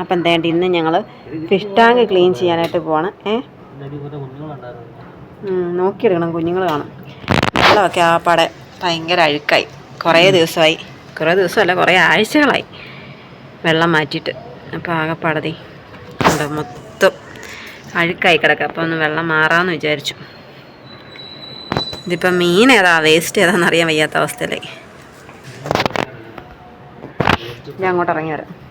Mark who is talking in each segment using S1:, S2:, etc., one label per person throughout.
S1: അപ്പം എന്തായാലും ഇന്ന് ഞങ്ങൾ ഫിഷ് ടാങ്ക് ക്ലീൻ ചെയ്യാനായിട്ട് പോവാണ്. ഏ? നോക്കിയെടുക്കണം കുഞ്ഞുങ്ങൾ കാണും വെള്ളമൊക്കെ ആ പടെ ഭയങ്കര അഴുക്കായി. കുറേ ദിവസമായി. കുറേ ദിവസമല്ല കുറേ ആഴ്ചകളായി. വെള്ളം മാറ്റിയിട്ട്. അപ്പോൾ ആകെ പടതി. ഉണ്ട് മൊത്തം അഴുക്കായി കിടക്കുക. അപ്പോൾ ഒന്ന് വെള്ളം മാറാമെന്ന് വിചാരിച്ചു. ഇതിപ്പം മീൻ ഏതാ? വേസ്റ്റ് ഏതാണെന്ന് അറിയാൻ വയ്യാത്ത അവസ്ഥയിലായി. ഞാൻ അങ്ങോട്ട് ഇറങ്ങി വരാം.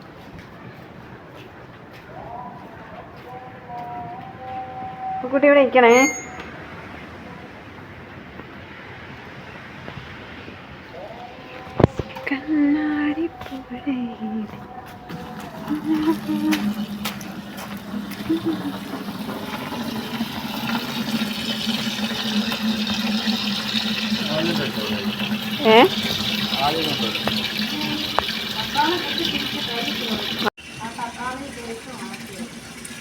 S1: കുട്ടി ഇവിടെ ഇരിക്കണേ. കണ്ണാടി ഏ?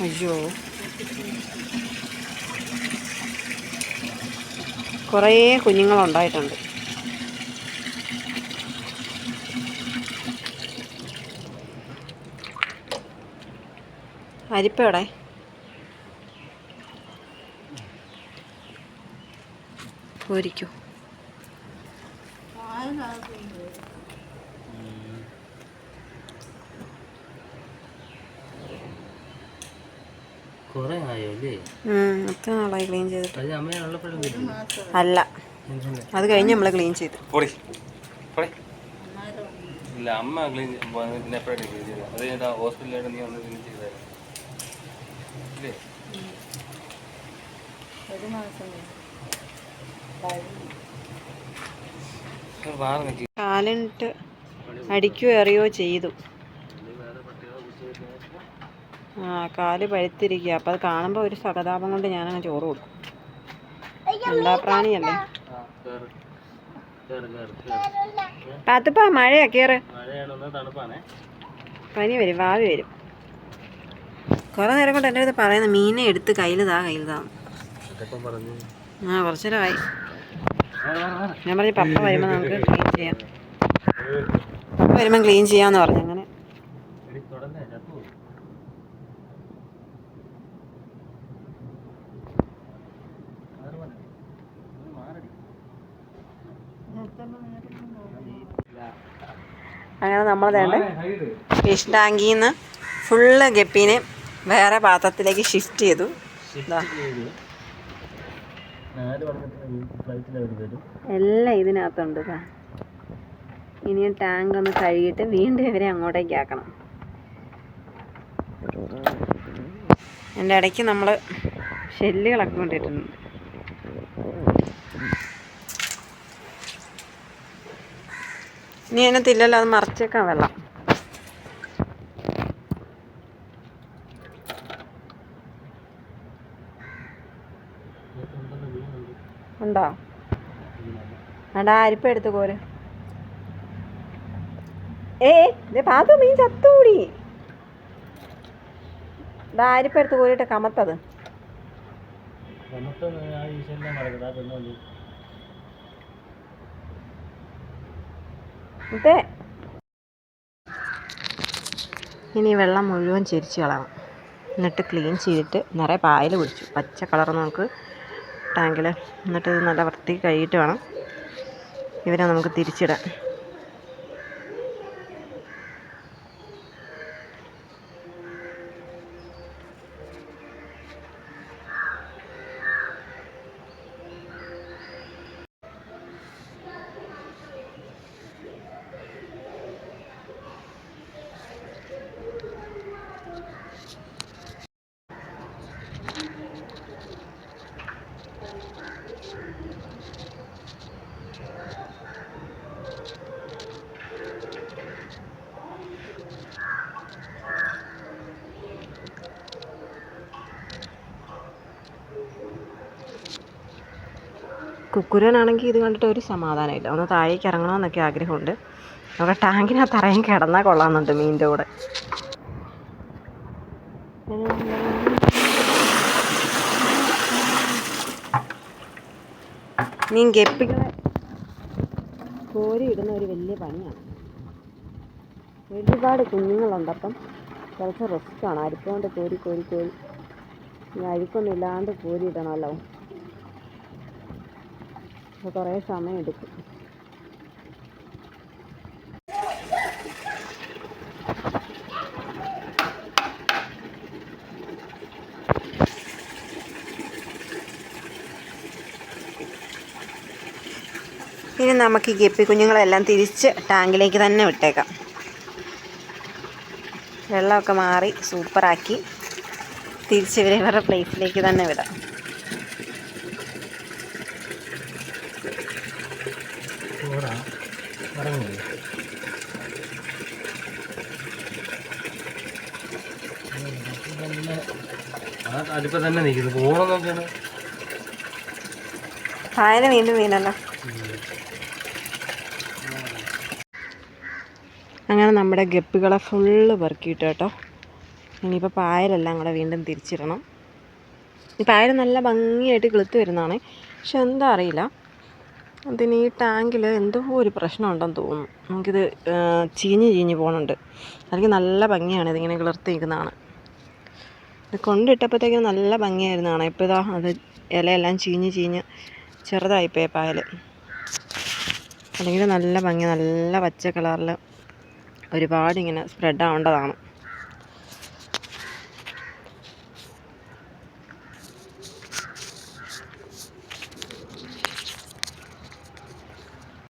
S1: അയ്യോ. കുറേ കുഞ്ഞുങ്ങളുണ്ടായിട്ടുണ്ട്. അരിപ്പ പോരിക്കൂ പോരിക്കോ.
S2: കുറെ ആയോ അല്ലേ?
S1: എത്ര നാളായി ക്ലീൻ ചെയ്തിട്ട്?
S2: അത് അമ്മയുള്ളപ്പോഴും വരും
S1: അല്ല. അത് കഴിഞ്ഞ് നമ്മൾ ക്ലീൻ ചെയ്തു.
S2: പൊടി പൊടി ഇല്ല അമ്മ ക്ലീൻ പിന്നെ എപ്പോഴാണ് ക്ലീൻ ചെയ്തത് അത് കഴിഞ്ഞിട്ട് ഹോസ്പിറ്റലിലായിട്ട് നീ ഒന്ന് ക്ലീൻ ചെയ്തായിരുന്നു ഇല്ലേ? ഒരു വാറ നിൽക്കി
S1: കാലിട്ട് അടിക്കുകയോ എറിയോ ചെയ്തു. കാൽ പഴുത്തിരിക്കുക. അപ്പം അത് കാണുമ്പോൾ ഒരു സഹതാപം കൊണ്ട് ഞാനങ്ങ് ചോറ് കൊടുക്കും. എന്താ പ്രാണിയല്ലേ? പാത്തുപ്പാ മഴയാ കയറ് പനി വരും വാവി വരും. കുറേ നേരം കൊണ്ട് എന്റെ അടുത്ത് പറയുന്നത് മീനെ എടുത്ത് കയ്യിലിതാ താ
S2: കയ്യിൽ പറഞ്ഞു.
S1: ആ കുറച്ചു നേരമായി. ഞാൻ പറഞ്ഞു പപ്പ വരുമ്പോൾ നമുക്ക് ക്ലീൻ ചെയ്യാം. പപ്പ വരുമ്പം ക്ലീൻ ചെയ്യാമെന്ന് പറഞ്ഞു അങ്ങനെ. അങ്ങനെ നമ്മൾ വേണ്ട. ഫിഷ് ടാങ്കിൽ നിന്ന് ഫുള്ള് ഗപ്പീനെ വേറെ പാത്രത്തിലേക്ക് ഷിഫ്റ്റ് ചെയ്തു. എല്ലാം ഇതിനകത്തുണ്ട് സാ ഇനിയും ടാങ്ക് ഒന്ന് കഴുകിയിട്ട് വീണ്ടും ഇവരെ അങ്ങോട്ടേക്ക് ആക്കണം. എന്റെ ഇടയ്ക്ക് നമ്മൾ ഷെല്ലുകളൊക്കെ കൊണ്ടിട്ടുണ്ട്. ഇനി അതിനകത്തില്ലല്ലോ അത് മറിച്ചേക്കാം വെള്ളം. ഉണ്ടോ? അടാ അരിപ്പ എടുത്ത് കോര്. ഏ പാത്തു മീൻ ചത്തൂടി ഇതാ അരിപ്പ എടുത്ത് കോരിട്ട് കമത്തത്.
S2: നമുക്ക്
S1: ഇതേ ഇനി വെള്ളം മുഴുവൻ ചെരിച്ച് കളയണം എന്നിട്ട് ക്ലീൻ ചെയ്തിട്ട് നിറയെ പായൽ കുടിച്ചു. പച്ച കളർ നമുക്ക് ടാങ്കിൽ എന്നിട്ട് നല്ല വൃത്തി കഴുകിയിട്ട് വേണം. ഇവരെ നമുക്ക് തിരിച്ചിടാൻ. കുക്കുരനാണെങ്കിൽ ഇത് കണ്ടിട്ട് ഒരു സമാധാനമില്ല. ഒന്ന് താഴേക്ക് ഇറങ്ങണമെന്നൊക്കെ ആഗ്രഹമുണ്ട്. അവിടെ ടാങ്കിനകത്ത് ഇറങ്ങി കിടന്നാൽ കൊള്ളാമെന്നുണ്ട് മീനിന്റെ കൂടെ. മീൻ ഗപ്പികളെ കോരി ഇടുന്ന ഒരു വലിയ പണിയാണ്. ഒരുപാട് കുഞ്ഞുങ്ങളുണ്ട്. അപ്പം കുറച്ച് റിസ്ക്കാണ് അരിപ്പ കോരി കോരി കോരി. അരിപ്പൊന്നും ഇല്ലാണ്ട് കോരിയിടണമല്ലോ അപ്പോൾ കുറേ സമയം എടുക്കും. ഇനി നമുക്ക് ഈ ഗപ്പി കുഞ്ഞുങ്ങളെല്ലാം തിരിച്ച് ടാങ്കിലേക്ക് തന്നെ വിട്ടേക്കാം. വെള്ളമൊക്കെ മാറി സൂപ്പറാക്കി തിരിച്ച് ഇവരെ ഇവരുടെ പ്ലേസിലേക്ക് തന്നെ വിടാം.
S2: ആ അതിപ്പോ തന്നെ നിൽക്കുന്നു. പോണം നോക്കിയാണ്
S1: പായന വീണ്ടും വീണല്ലോ. അങ്ങനെ നമ്മുടെ ഗപ്പികളെ ഫുള്ള് പെറുക്കിയിട്ട് കേട്ടോ. ഇനിയിപ്പോൾ പായലെല്ലാം കൂടെ വീണ്ടും തിരിച്ചിടണം. ഈ പായൽ നല്ല ഭംഗിയായിട്ട് കിളുത്ത് വരുന്നതാണ്. പക്ഷെ എന്താ അറിയില്ല. അതിന് ഈ ടാങ്കിൽ എന്തോ ഒരു പ്രശ്നമുണ്ടെന്ന് തോന്നുന്നു. നമുക്കിത് ചീഞ്ഞ് ചീഞ്ഞ് പോകുന്നുണ്ട് അല്ലെങ്കിൽ നല്ല ഭംഗിയാണ് ഇതിങ്ങനെ കിളർത്തി നിൽക്കുന്നതാണ് ഇത് കൊണ്ടിട്ടപ്പോഴത്തേക്കും നല്ല ഭംഗിയായിരുന്നതാണ്. ഇപ്പോൾ ഇതാ അത് ഇലയെല്ലാം ചീഞ്ഞ് ചീഞ്ഞ് ചെറുതായിപ്പോയി പായൽ അല്ലെങ്കിൽ നല്ല ഭംഗി നല്ല പച്ച കളറിൽ ഒരുപാട് ഇങ്ങനെ സ്പ്രെഡ് ആവേണ്ടതാണ്.